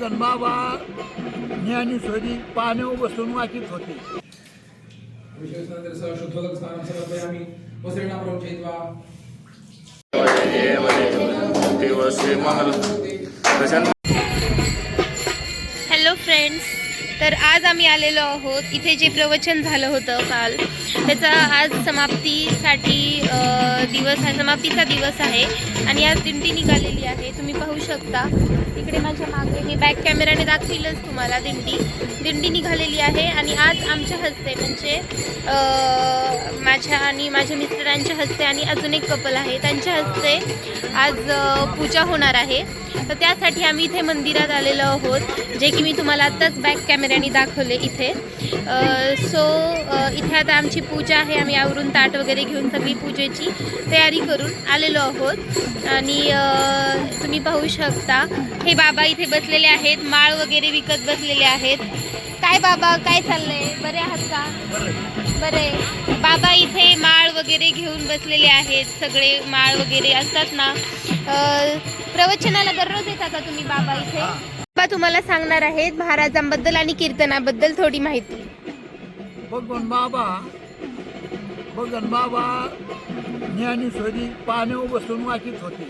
जन्माबा ज्ञानेश्वरी पाण्यावर बसून वाचित होते. हॅलो फ्रेंड्स तर आज आम्ही आलेलो आहोत इथे जे प्रवचन झालं होतं काल त्याचा आज समाप्तीसाठी दिवस आहे समाप्तीचा दिवस आहे आणि आज दिंडी निघालेली आहे. तुम्ही पाहू शकता. इकडे माझ्या मागे मी बॅक कॅमेराने दाखविलंच तुम्हाला दिंडी. दिंडी निघालेली आहे आणि आज आमच्या हस्ते म्हणजे माझ्या आणि माझ्या मिस्टरांच्या हस्ते आणि अजून एक कपल आहे. त्यांच्या हस्ते आज पूजा होणार आहे. तर त्यासाठी आम्ही इथे मंदिरात आलेलो आहोत जे की मी तुम्हाला आत्ताच बॅक कॅमेऱ्याने दाखवले इथे. सो इथे आता आमची पूजा आहे आम्ही आवरून ताट वगैरे घेऊन सगळी पूजेची तयारी करून आलेलो आहोत. आणि तुम्ही पाहू शकता हे बाबा इथे बसलेले आहेत माळ वगैरे विकत बसलेले आहेत. काय बाबा काय चाललंय? बरे आहात का? बरे. बाबा इथे माळ वगैरे घेऊन बसलेले आहेत सगळे माळ वगैरे असतात ना. प्रवचनाला दररोज येता का तुम्ही बाबा इथे? बाबा तुम्हाला सांगणार आहेत महाराजांबद्दल आणि कीर्तनाबद्दल थोडी माहिती. बघन बाबा बघन बाबा ज्ञानेश्वरी पाण्यावर बसून वाचित होते.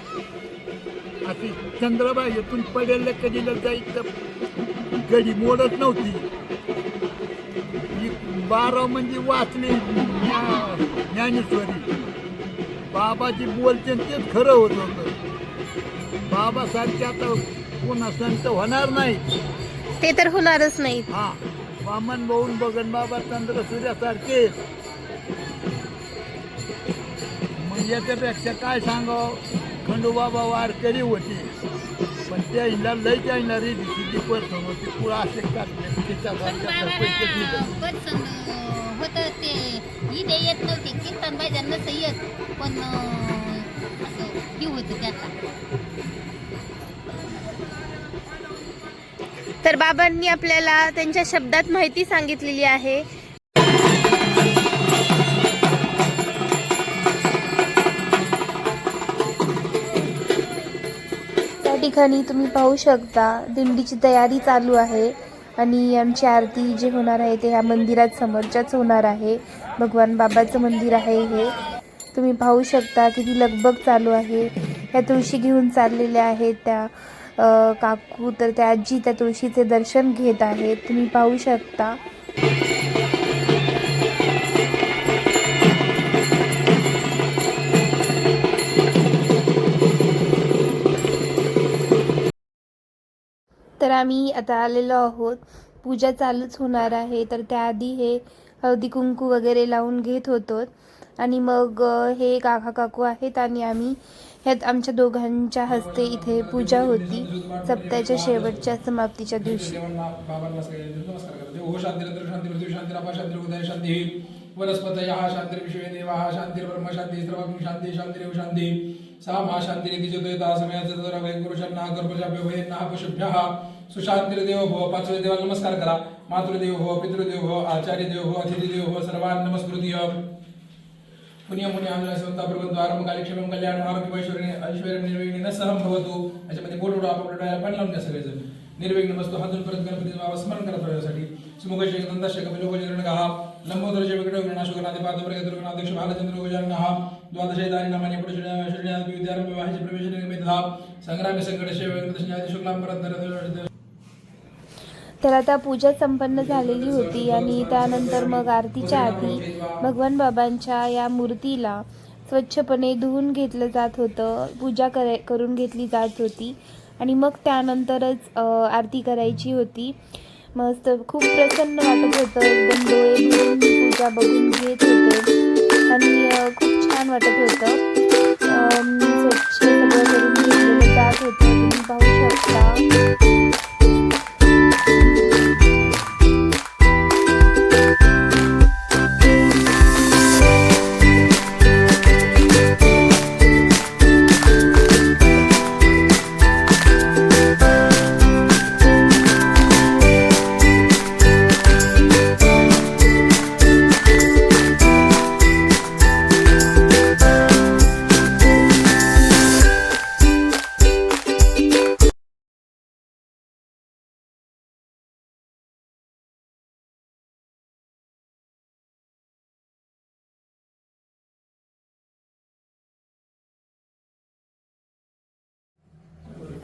अशी चंद्रबागेतून पडेल कधीला जायचं गडी मोडत नव्हती. बारा म्हणजे वाचली ज्ञा- ज्ञानेश्वरी. बाबाची बोलते तेच खरं होत होतं. बाबासारखे आता पुन्हा संत होणार नाही ते तर होणारच नाही. हा. वामन बहून बगन बाबा चंद्र सूर्यासारखे. मग याच्यापेक्षा काय सांगावं? खंडोबाबा वारकरी होते. पण त्या हिला लय जाणारी दिसली पर्सन होती पुढं असे ते इथे येत नव्हते. कीर्तन पाहिजे नसं येत पण असं हे होतं त्याला तर बाबांनी आपल्याला त्यांच्या शब्दात माहिती सांगितलेली आहे. त्या ठिकाणी तुम्ही पाहू शकता दिंडीची तयारी चालू आहे. आणि आमची आरती जे होणार आहे ते ह्या मंदिरात समोरच्याच होणार आहे. भगवान बाबाचं मंदिर आहे हे. तुम्ही पाहू शकता किती लगबग चालू आहे. त्या तुळशी घेऊन चाललेल्या आहेत त्या काकू तर त्या आजी त्या तुळशीचे दर्शन घेत आहेत. तुम्ही पाहू शकता. तर आम्ही आता आलेलो आहोत. पूजा चालूच होणार आहे. तर त्याआधी हे हळदी कुंकू वगैरे लावून घेत होतो. आणि मग हे काका काकू आहेत आणि आम्ही ह्यात आमच्या दोघांच्या हस्ते इथे पूजा होती. सप्ताहाच्या शेवटच्या समाप्तीच्या दिवशी. बाबांना शांतिर्विश्वे शांतिर्ब्रह्म शांती शांती शांतिरेव शांती. मा शांतिरिति चतुर्था समयाचं जर वैकुरुषांना गर्भजाभ्य वयेन्नाः पशुभ्यः सुशांतिर्देव भव हो, पाचवे देवाला नमस्कार करा। मातृदेव भव हो, पितृदेव भव हो, आचार्य देव भव अतिथिदेव भव सर्वान नमस्कृतीय पुण्य पुण्य आंध्र संता प्रबंध आरंभ कार्यक्षम कल्याण आरोग्य ऐश्वर्य ऐश्वर्य निर्विघ्न न सहम भवतु। याच्यामध्ये गोड गोड आपण पण लावून द्या सगळेजण। निर्विघ्न वस्तू हातून परत गणपती बाबा स्मरण करत राहण्यासाठी सुमुख शेख दंता शेख बिलोक जरणगहा लंबोदर शेख विघ्न विना शुगनाथे पादवर्ग दुर्गनाध्यक्ष भालचंद्र गोजरणगहा तर आता पूजा संपन्न झालेली होती आणि त्यानंतर मग आरतीच्या आधी भगवान बाबांच्या या मूर्तीला स्वच्छपणे धुवून घेतलं जात होतं. पूजा कराय करून घेतली जात होती. आणि मग त्यानंतरच आरती करायची होती. मस्त खूप प्रसन्न वाटत होतं. एकदम डोळे पूजा बघून घेत होते. आणि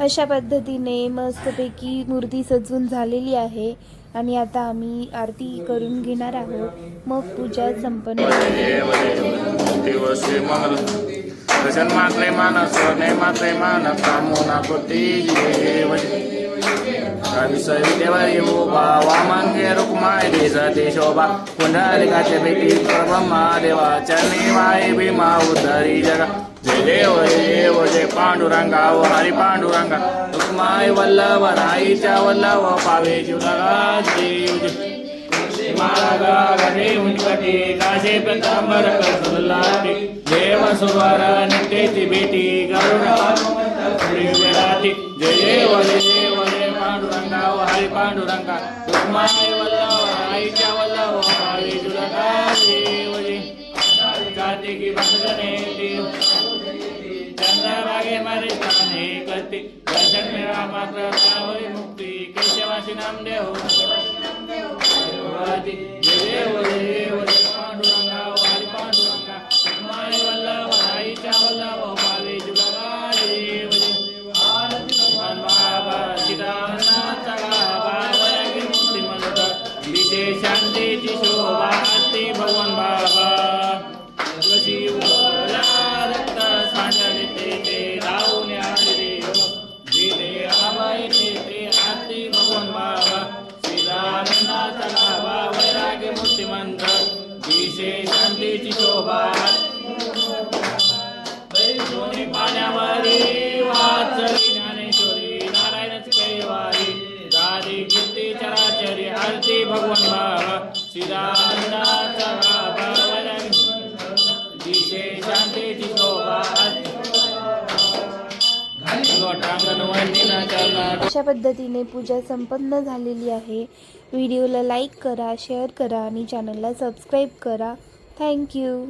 अशा पद्धतीने मस्तपैकी मूर्ती सजवून झालेली आहे आणि आता आम्ही आरती करून घेणार आहोत मग पूजा संपन्न होईल. दिवसे मंगल मानस मान कामोना कोटी विसवी देवारी उभा वामंगे रुक्माय देशते शोभा पुंडलिकाचे भेटी परब्रह्मा देवा चरणी माय भीमा उद्धरी जगा जय देव जय देव जय पांडुरंगा ओ हरी पांडुरंगा रुक्माय वल्लभ राईच्या वल्लभ पावे जीवलगा देव जय माळगा गणे उंचकटी काशे प्रतांबर कसुल्लाटी देव सुवर नित्येची भेटी गरुड राती जय देव जय देव जय पांडुरंगा ओ हरी पांडुरंगा तुमाय वल्लभ आईच्या वल्लभ पावे जुलगा देव जय कार्तिकी भक्तजने देव चंद्रभागे मारे स्थाने करते दर्शन मेळा मात्र होई मुक्ती केशवासी नामदेव देव देव दोन्ही पाण्यावरी वाचली ज्ञानेश्वरी नारायणच कैवारी. राधी कीर्ती चराचरी आरती भगवान बाबा. श्रीरामनाथ बाबा वैराग्य शांतीची शोभा अशा पद्धतीने पूजा संपन्न झालेली आहे. व्हिडिओला लाईक करा शेअर करा आणि चॅनलला सबस्क्राईब करा. थँक्यू